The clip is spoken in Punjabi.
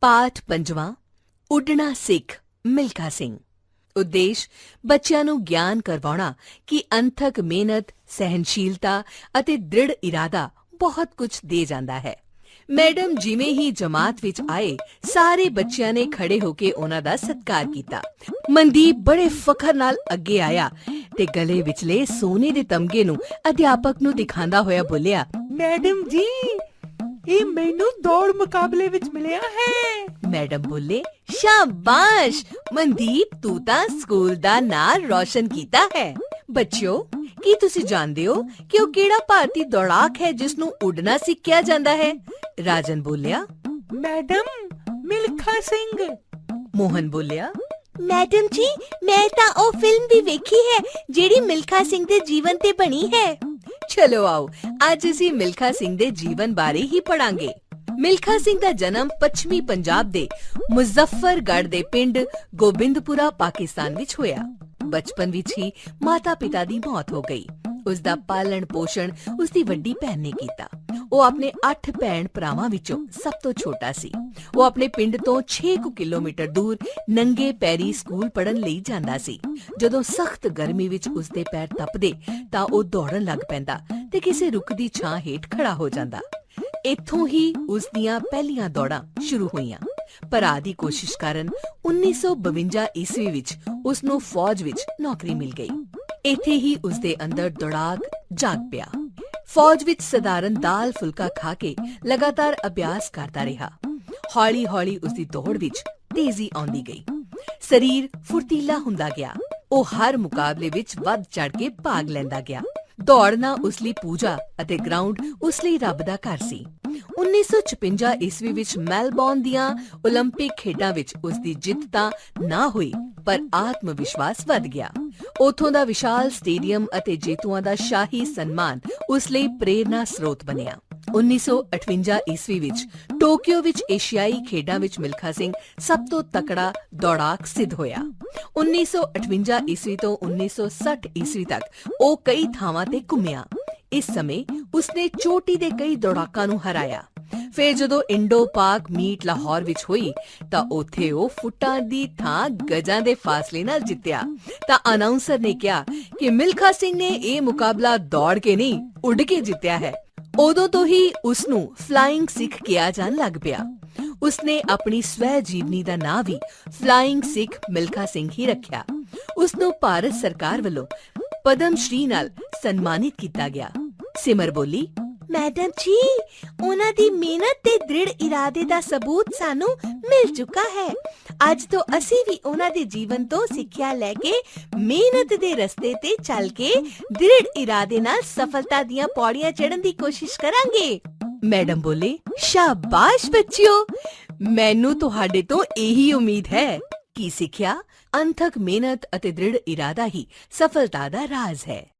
ਪਾਠ ਪੰਜਵਾਂ, ਉੱਡਣਾ ਸਿੱਖ, ਮਿਲਖਾ ਸਿੰਘ। ਉਦੇਸ਼, ਬੱਚਿਆਂ ਨੂੰ ਗਿਆਨ ਕਰਵਾਉਣਾ ਕਿ ਅੰਥਕ ਮਿਹਨਤ ਸਹਿਨਸ਼ੀਲਤਾ ਅਤੇ ਦ੍ਰਿੜ ਇਰਾਦਾ ਬਹੁਤ ਕੁਝ ਦੇ ਜਾਂਦਾ ਹੈ। ਮੈਡਮ ਜਿਵੇਂ ਹੀ ਜਮਾਤ ਵਿੱਚ ਆਏ, ਸਾਰੇ ਬੱਚਿਆਂ ਨੇ ਖੜੇ ਹੋ ਕੇ ਉਹਨਾਂ ਦਾ ਸਤਿਕਾਰ ਕੀਤਾ। ਮਨਦੀਪ ਬੜੇ ਫਖਰ ਨਾਲ ਅੱਗੇ ਆਇਆ ਤੇ ਗਲੇ ਵਿਚਲੇ ਸੋਨੇ ਦੇ ਤਮਗੇ ਨੂੰ ਅਧਿਆਪਕ ਨੂੰ ਦਿਖਾਉਂਦਾ ਹੋਇਆ ਬੋਲਿਆ, ਮੈਡਮ ਜੀ ਇਹ ਮੈਨੂੰ ਦੌੜ ਮੁਕਾਬਲੇ ਵਿੱਚ ਮਿਲਿਆ ਹੈ। ਮੈਡਮ ਬੋਲੇ ਸ਼ਾਬਾਸ਼! ਮਨਦੀਪ ਤੂੰ ਤਾਂ ਸਕੂਲ ਦਾ ਨਾਂ ਰੌਸ਼ਨ ਕੀਤਾ ਹੈ। ਬੱਚਿਓ ਕੀ ਤੁਸੀਂ ਜਾਣਦੇ ਹੋ ਕਿ ਉਹ ਕਿਹੜਾ ਭਾਰਤੀ ਦੌੜਾਕ ਹੈ ਜਿਸ ਨੂੰ ਉੱਡਣਾ ਸਿੱਖਿਆ ਜਾਂਦਾ ਹੈ? ਰਾਜਨ ਬੋਲਿਆ ਮੈਡਮ ਮਿਲਖਾ ਸਿੰਘ। ਮੋਹਨ ਬੋਲਿਆ ਮੈਡਮ ਜੀ ਮੈਂ ਤਾਂ ਉਹ ਫਿਲਮ ਵੀ ਵੇਖੀ ਹੈ ਜਿਹੜੀ ਮਿਲਖਾ ਸਿੰਘ ਦੇ ਜੀਵਨ ਤੇ ਬਣੀ ਹੈ। ਚਲੋ ਆਓ, ਅੱਜ ਅਸੀਂ ਮਿਲਖਾ ਸਿੰਘ ਦੇ ਜੀਵਨ ਬਾਰੇ ਹੀ ਪੜਾਂਗੇ ਮਿਲਖਾ ਸਿੰਘ ਦਾ ਜਨਮ ਪੱਛਮੀ ਪੰਜਾਬ ਦੇ ਮੁਜ਼ੱਫਰਗੜ੍ਹ ਦੇ ਪਿੰਡ ਗੋਬਿੰਦਪੁਰਾ, ਪਾਕਿਸਤਾਨ ਵਿੱਚ ਹੋਇਆ। ਬਚਪਨ ਵਿੱਚ ਹੀ ਮਾਤਾ-ਪਿਤਾ ਦੀ ਮੌਤ ਹੋ ਗਈ। ਉਸ ਦਾ ਪਾਲਣ ਪੋਸ਼ਣ ਉਸ ਦੀ ਵੱਡੀ ਭੈਣ ਨੇ ਕੀਤਾ। ਉਹ ਆਪਣੇ 8 ਭੈਣ ਭਰਾਵਾਂ ਵਿੱਚੋਂ ਸਭ ਤੋਂ ਛੋਟਾ ਸੀ। ਉਹ ਆਪਣੇ ਪਿੰਡ ਤੋਂ 6 ਕੁ ਕਿਲੋਮੀਟਰ ਦੂਰ ਨੰਗੇ ਪੈਰੀ ਸਕੂਲ ਪੜਨ ਲਈ ਜਾਂਦਾ ਸੀ। ਜਦੋਂ ਸਖਤ ਗਰਮੀ ਵਿੱਚ ਉਸ ਦੇ ਪੈਰ ਤਪਦੇ, ਤਾਂ ਉਹ ਦੌੜਨ ਲੱਗ ਪੈਂਦਾ ਤੇ ਕਿਸੇ ਰੁੱਖ ਦੀ ਛਾਂ ਹੇਠ ਖੜਾ ਹੋ ਜਾਂਦਾ। ਇੱਥੋਂ ਹੀ ਉਸ ਦੀਆਂ ਪਹਿਲੀਆਂ ਦੌੜਾਂ ਸ਼ੁਰੂ ਹੋਈਆਂ। ਭਰਾ ਦੀ ਕੋਸ਼ਿਸ਼ ਕਾਰਨ 1952 ਈਸਵੀ ਵਿੱਚ ਉਸ ਨੂੰ ਫੌਜ ਵਿੱਚ ਨੌਕਰੀ ਮਿਲ ਗਈ। ਇੱਥੇ ਹੀ ਉਸ ਦੇ ਅੰਦਰ ਦੌੜਾਕ ਜਾਗ ਪਿਆ ਫੌਜ ਵਿੱਚ ਸਧਾਰਨ ਦਾਲ ਫੁਲਕਾ ਖਾ ਕੇ ਲਗਾਤਾਰ ਅਭਿਆਸ ਕਰਦਾ ਰਿਹਾ ਹੌਲੀ-ਹੌਲੀ ਉਸ ਦੀ ਦੌੜ ਵਿੱਚ ਤੇਜ਼ੀ ਆਉਂਦੀ ਗਈ ਸਰੀਰ ਫੁਰਤੀਲਾ ਹੁੰਦਾ ਗਿਆ ਉਹ ਹਰ ਮੁਕਾਬਲੇ ਵਿੱਚ ਵੱਧ ਚੜ ਕੇ ਭਾਗ ਲੈਂਦਾ ਗਿਆ ਦੌੜਨਾ ਉਸ ਲਈ ਪੂਜਾ ਅਤੇ ਗਰਾਊਂਡ ਉਸ ਲਈ ਰੱਬ ਦਾ ਘਰ ਸੀ 1956 ਈਸਵੀ ਵਿੱਚ ਮੈਲਬੌਰਨ ਦੀਆਂ 올림픽 ਖੇਡਾਂ ਵਿੱਚ ਉਸ ਦੀ ਜਿੱਤ ਤਾਂ ਨਾ ਹੋਈ ਪਰ ਆਤਮ ਵਿਸ਼ਵਾਸ ਵੱਧ ਗਿਆ। ਉਥੋਂ ਦਾ ਵਿਸ਼ਾਲ ਸਟੇਡੀਅਮ ਅਤੇ ਜੇਤੂਆਂ ਦਾ ਸ਼ਾਹੀ ਸਨਮਾਨ ਉਸ ਲਈ ਪ੍ਰੇਰਨਾ ਸਰੋਤ ਬਣਿਆ। 1958 ਈਸਵੀ ਵਿੱਚ ਟੋਕੀਓ ਵਿੱਚ ਏਸ਼ੀਆਈ ਖੇਡਾਂ ਵਿੱਚ ਮਿਲਖਾ ਸਿੰਘ ਸਭ ਤੋਂ ਤਕੜਾ ਦੌੜਾਕ ਸਿੱਧ ਹੋਇਆ। 1958 ਈਸਵੀ ਤੋਂ 1960 ਈਸਵੀ ਤੱਕ ਉਹ ਕਈ ਥਾਵਾਂ ਤੇ ਘੁੰਮਿਆ। ਇਸ ਸਮੇਂ ਉਸਨੇ ਚੋਟੀ ਦੇ ਕਈ ਦੌੜਾਕਾਂ ਨੂੰ ਹਰਾਇਆ। ਫਿਰ ਜਦੋਂ ਇੰਡੋ ਪਾਕ ਮੀਟ ਲਾਹੌਰ ਵਿੱਚ ਹੋਈ, ਤਾਂ ਉੱਥੇ ਉਹ ਫੁੱਟਾਂ ਦੀ ਥਾਂ ਗਜਾਂ ਦੇ ਫਾਸਲੇ ਨਾਲ ਜਿੱਤਿਆ। ਤਾਂ ਅਨਾਉਂਸਰ ਨੇ ਕਿਹਾ ਕਿ ਮਿਲਖਾ ਸਿੰਘ ਨੇ ਇਹ ਮੁਕਾਬਲਾ ਦੌੜ ਕੇ ਨਹੀਂ, ਉੱਡ ਕੇ ਜਿੱਤਿਆ ਹੈ। ਉਦੋਂ ਤੋਂ ਹੀ ਉਸ ਨੂੰ ਫਲਾਈਂਗ ਸਿੱਖ ਕਿਹਾ ਜਾਣ ਲੱਗ ਪਿਆ। ਉਸਨੇ ਆਪਣੀ ਸਵੈ ਜੀਵਨੀ ਦਾ ਨਾਂ ਵੀ ਫਲਾਈਂਗ ਸਿੱਖ ਮਿਲਖਾ ਸਿੰਘ ਹੀ ਰੱਖਿਆ। ਉਸ ਨੂੰ ਭਾਰਤ ਸਰਕਾਰ ਵੱਲੋਂ ਪਦਮ ਸ਼੍ਰੀ ਨਾਲ ਸਨਮਾਨਿਤ ਕੀਤਾ ਗਿਆ। ਸਿਮਰ ਬੋਲੀ। ਮੈਡਮ ਜੀ, ਉਹਨਾਂ ਦੀ ਮਿਹਨਤ ਤੇ ਦ੍ਰਿੜ ਇਰਾਦੇ ਦਾ ਸਬੂਤ ਸਾਨੂੰ ਮਿਲ ਚੁੱਕਾ ਹੈ। ਅੱਜ ਤੋਂ ਅਸੀਂ ਵੀ ਉਹਨਾਂ ਦੇ ਜੀਵਨ ਤੋਂ ਸਿੱਖਿਆ ਲੈ ਕੇ ਮਿਹਨਤ ਦੇ ਰਸਤੇ ਤੇ ਚੱਲ ਕੇ ਦ੍ਰਿੜ ਇਰਾਦੇ ਨਾਲ ਸਫਲਤਾ ਦੀਆਂ ਪੌੜੀਆਂ ਚੜ੍ਹਨ ਦੀ ਕੋਸ਼ਿਸ਼ ਕਰਾਂਗੇ। ਮੈਡਮ ਬੋਲੇ, ਸ਼ਾਬਾਸ਼ ਬੱਚਿਓ! ਮੈਨੂੰ ਤੁਹਾਡੇ ਤੋਂ ਇਹੀ ਉਮੀਦ ਹੈ ਕੀ ਸਿੱਖਿਆ, ਅੰਥਕ ਮਿਹਨਤ ਅਤੇ ਦ੍ਰਿੜ ਇਰਾਦਾ ਹੀ ਸਫਲਤਾ ਦਾ ਰਾਜ਼ ਹੈ।